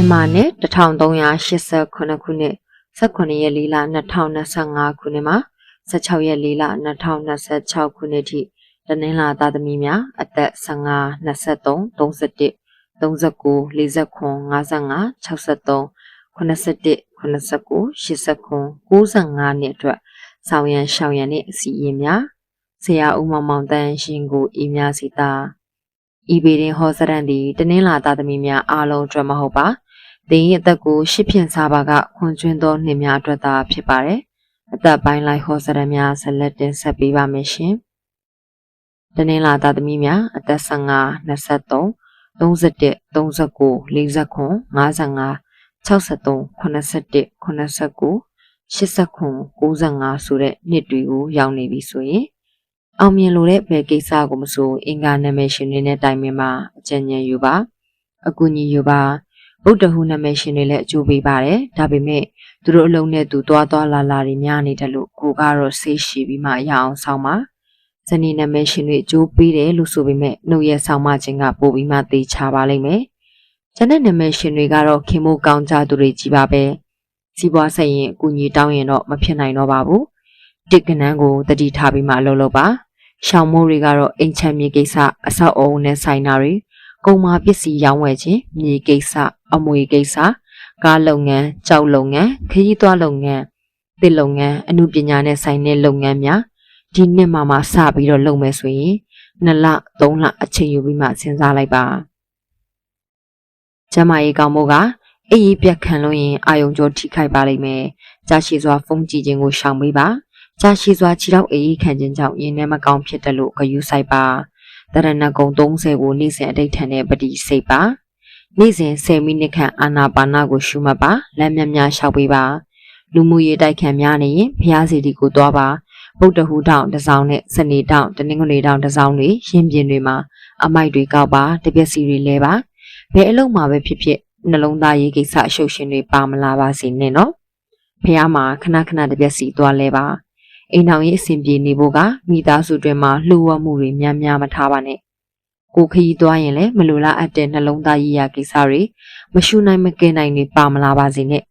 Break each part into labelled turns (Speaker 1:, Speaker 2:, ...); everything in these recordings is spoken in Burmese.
Speaker 1: မြန်မာနှစ်1389ခုနှစ်18ရက်4လ2025ခုနှစ်မှာ16ရက်4လ2026ခုနှစ်ထိတနင်္လာသားသမီးများအသက်15 23 31 39 49 55 63 81 89 89 95နှစ်အတွက်ဆောင်ရန်ရှောင်ရန်နှင့်အစီအရင်များဆရာဦးမောင်မောင်တန်းရှင်ကိုအေးများစီတာဤပေရင်ဟောစရန်သည်တနင်္လာသားသမီးများအားလုံးအတွက်မဟုတ်ပါ သင်၏အသက်ကိုရှစ်ဖြင့်စားပါကခွန်ကျွန်းသောနှစ်များအတွက်သာဖြစ်ပါတယ်အသက်ပိုင်းလိုက်ဟောစရန်များဆက်လက်တင်ဆက်ပေးပါမယ်ရှင်တနင်္လာသားသမီးများအသက်15 23 31 39 49 55 63 81 89 89 95ဆိုတဲ့နှစ်တွေကိုရောက်နေပြီဆိုရင်အောင်မြင်လို့တဲ့ဘယ်ကိစ္စကိုမဆိုအင်္ဂါနာမည်ရှင်တွေနဲ့တိုင်ပင်မှာအကြံဉာဏ်ယူပါအကူအညီယူပါ ဗုဒ္ဓဟူနာမည်ရှင်တွေလည်းအကျိုးပေးပါတယ်ဒါပေမဲ့သူတို့အလုံးနဲ့သူသွားသွားလာလာတွေများနေတယ်လို့ကိုကတော့ဆေးရှိပြီးမှရအောင်ဆောင်ပါဇနီးနာမည်ရှင်တွေအကျိုးပေးတယ်လို့ဆိုပေမဲ့နှုတ်ရဲ့ဆောင်မခြင်းကပိုပြီးမှသေချာပါလိမ့်မယ်ကျန်တဲ့နာမည်ရှင်တွေကတော့ခင်မိုးကောင်းကြသူတွေကြီးပါပဲစီးပွားဆိုင်ရင်အကူအညီတောင်းရင်တော့မဖြစ်နိုင်တော့ပါဘူးတစ်ကနန်းကိုတတိထားပြီးမှအလုပ်လုပ်ပါရှောင်းမိုးတွေကတော့အိမ်ချမ်းမြေကိစ္စအဆောက်အအုံနဲ့ဆိုင်တာတွေ ကုန်မာပစ္စည်းရောင်းဝယ်ခြင်းမြေကိစ္စအမွေကိစ္စကားလုပ်ငန်းကြောက်လုပ်ငန်းခရီးသွားလုပ်ငန်းတစ်လုပ်ငန်းအမှုပညာနဲ့ဆိုင်တဲ့လုပ်ငန်းများဒီနှစ်မှမှစပြီးတော့လုပ်မယ်ဆိုရင်2လ3လအချိန်ယူပြီးမှစဉ်းစားလိုက်ပါကျမကြီးကောင်းမို့ကအေးအေးပြက်ခံလို့ရင်အာယုံကြောထိခိုက်ပါလိမ့်မယ်ကြာရှည်စွာဖုံးကြည့်ခြင်းကိုရှောင်ပေးပါကြာရှည်စွာခြေထောက်အေးအေးခံခြင်းကြောင့်ရင်ထဲမကောင်းဖြစ်တယ်လို့ဂယူဆိုင်ပါ တရဏဂုံ30ကိုနေ့စဉ်အတိတ်ထန်တဲ့ပတိစိတ်ပါနေ့စဉ်10မိနစ်ခန့်အာနာပါနကိုရှုမှတ်ပါလက်မြများလျှောက်ပေးပါလူမှုရေးတိုက်ခံများနေရင်ဖျားစီတီကိုသွားပါဗုဒ္ဓဟူတောင်တစ်စောင်းနဲ့စနေတောင်တနင်္ဂနွေတောင်တစ်စောင်းတွေရင်ပြင်တွေမှာအမိုက်တွေကောက်ပါတပြက်စီတွေလဲပါဘယ်အလုံးမှာပဲဖြစ်ဖြစ်နှလုံးသားရေးကိစ္စအရှုပ်ရှင်တွေပါမလာပါစေနဲ့နော်ဖះမှာခဏခဏတပြက်စီသွားလဲပါ အိမ်တော်ရေးအဆင်ပြေနေဖို့ကမိသားစုတွင်မှာလှူဝက်မှုတွေများများမထားပါနဲ့ကိုခရီးသွားရင်လည်းမလိုလားအပ်တဲ့နှလုံးသားရေးရာကိစ္စတွေမရှုနိုင်မကင်နိုင်တွေပါမလာပါစေနဲ့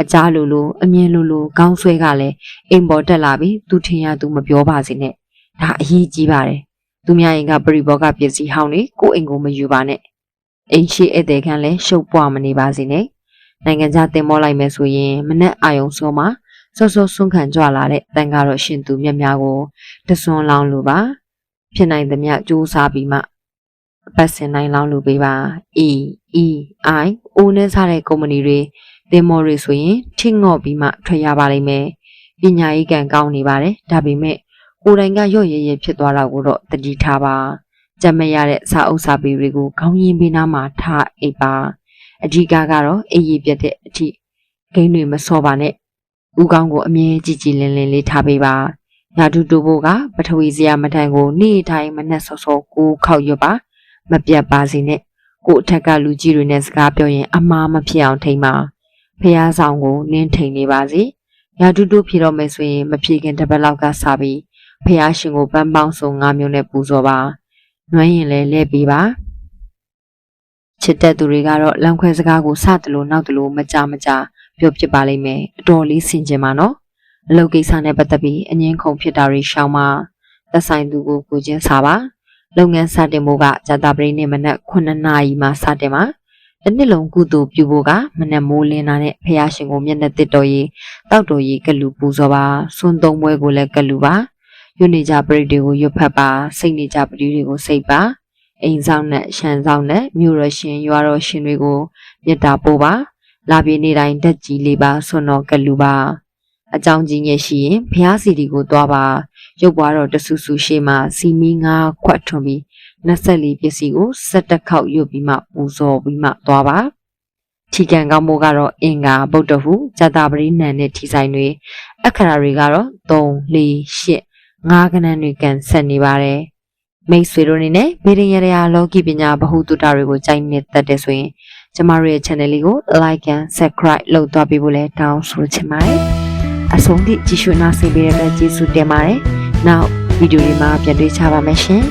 Speaker 1: အကြားလိုလိုအမြင်လိုလိုခေါင်းဆွဲကလည်းအိမ်ပေါ်တက်လာပြီးသူထင်ရသူမပြောပါစေနဲ့ဒါအရေးကြီးပါတယ်သူများရင်ကပရိဘောကပစ္စည်းဟောင်းတွေကိုအိမ်ကိုမယူပါနဲ့အိမ်ရှိဧည့်သည်ခန်းလည်းရှုပ်ပွားမနေပါစေနဲ့နိုင်ငံခြားတင်မောလိုက်မယ်ဆိုရင်မနဲ့အာယုံစောမှာ စောစောဆွန့်ခံကြွလာတဲ့တန်ကတော့ရှင်သူမြတ်များကိုတဆွန်လောင်းလိုပါဖြစ်နိုင်သမျှစူးစမ်းပြီးမှအပတ်စင်နိုင်လောင်းလိုပေးပါ E E I O နဲ့စားတဲ့ကုမ္ပဏီတွေတင်မောတွေဆိုရင်ထင်းငော့ပြီးမှထွက်ရပါလိမ့်မယ်ပညာရေးကံကောင်းနေပါတယ်ဒါပေမဲ့ကိုယ်တိုင်ကရော့ရဲရဲဖြစ်သွားတာကိုတော့တတိထားပါကြက်မရတဲ့စာအုပ်စာပေတွေကိုခေါင်းရင်းပေးနားမှာထားအိပ်ပါအဓိကကတော့အေးရပြတဲ့အထိဂိမ်းတွေမစောပါနဲ့ ဥကောင်းကိုအမြဲကြည်ကြည်လင်လင်လေးထားပေးပါညာတူတူဖို့ကပထဝီစရာမထန်ကိုနေ့တိုင်းမနဲ့စောစောကိုခောက်ရွတ်ပါမပြတ်ပါစေနဲ့ကိုအထက်ကလူကြီးတွေနဲ့စကားပြောရင်အမားမဖြစ်အောင်ထိမ့်ပါဖះဆောင်ကိုနင်းထိန်နေပါစေညာတူတူဖြစ်တော့မယ်ဆိုရင်မဖြေခင်တစ်ပတ်လောက်ကစပြီးဖះရှင်ကိုပန်းပေါင်းစုံ၅မျိုးနဲ့ပူဇော်ပါနွမ်းရင်လည်းလဲပေးပါချစ်တဲ့သူတွေကတော့လမ်းခွဲစကားကိုစတယ်လို့နောက်တယ်လို့မကြမကြ ပြောဖြစ်ပါလိမ့်မယ်အတော်လေးဆင်ကျင်ပါနော်အလုပ်ကိစ္စနဲ့ပတ်သက်ပြီးအငင်းခုန်ဖြစ်တာတွေရှောင်ပါသက်ဆိုင်သူကိုကိုချင်းစားပါလုပ်ငန်းစတင်ဖို့ကဇာတာပရိနေ့မနက်9နာရီမှစတင်ပါတစ်နှစ်လုံးကုသိုလ်ပြုဖို့ကမနက်မိုးလင်းတာနဲ့ဖះရှင်ကိုမျက်နှာတစ်တော်ရီတောက်တော်ရီကလူပူဇော်ပါစွန်းသုံးပွဲကိုလည်းကလူပါရွနေကြပရိတွေကိုရွတ်ဖတ်ပါစိတ်နေကြပရိတွေကိုစိတ်ပါအိမ်ဆောင်နဲ့ရှန်ဆောင်နဲ့မြို့ရရှင်ရွာတော်ရှင်တွေကိုမေတ္တာပို့ပါ လာပြေနေတိုင်းတက်ကြည်လေးပါဆွတော်ကလူပါအကြောင်းကြီးငယ်ရှိရင်ဘုရားစီတီကိုသွားပါရုပ်ပွားတော့တဆူဆူရှိမှစီမီငါခွတ်ထွန်ပြီး24ပစ္စည်းကို17ခေါက်ရွတ်ပြီးမှပူဇော်ပြီးမှသွားပါထီကန်ကောင်းမိုးကတော့အင်္ဂါဗုဒ္ဓဟုဇာတာပရိနံနဲ့ထီဆိုင်တွေအခရာတွေကတော့3 4 8ငါးကဏ္ဍတွေကန်ဆက်နေပါတယ်မိတ်ဆွေတို့အနေနဲ့ဗေဒင်ရရာလောကီပညာဗဟုသုတတွေကိုကြိုက်နေတတ်တဲ့ဆိုရင် ကျမတို့ရဲ့ channel လေးကို like and subscribe လုပ်သွားပေးဖို့လည်းတောင်းဆိုချင်ပါတယ်အဆုံးထိကြည့်ရှုနားဆင်ပေးတဲ့အတွက်ကျေးဇူးတင်ပါတယ်နောက်ဗီဒီယိုတွေမှာပြန်တွေ့ကြပါမယ်ရှင်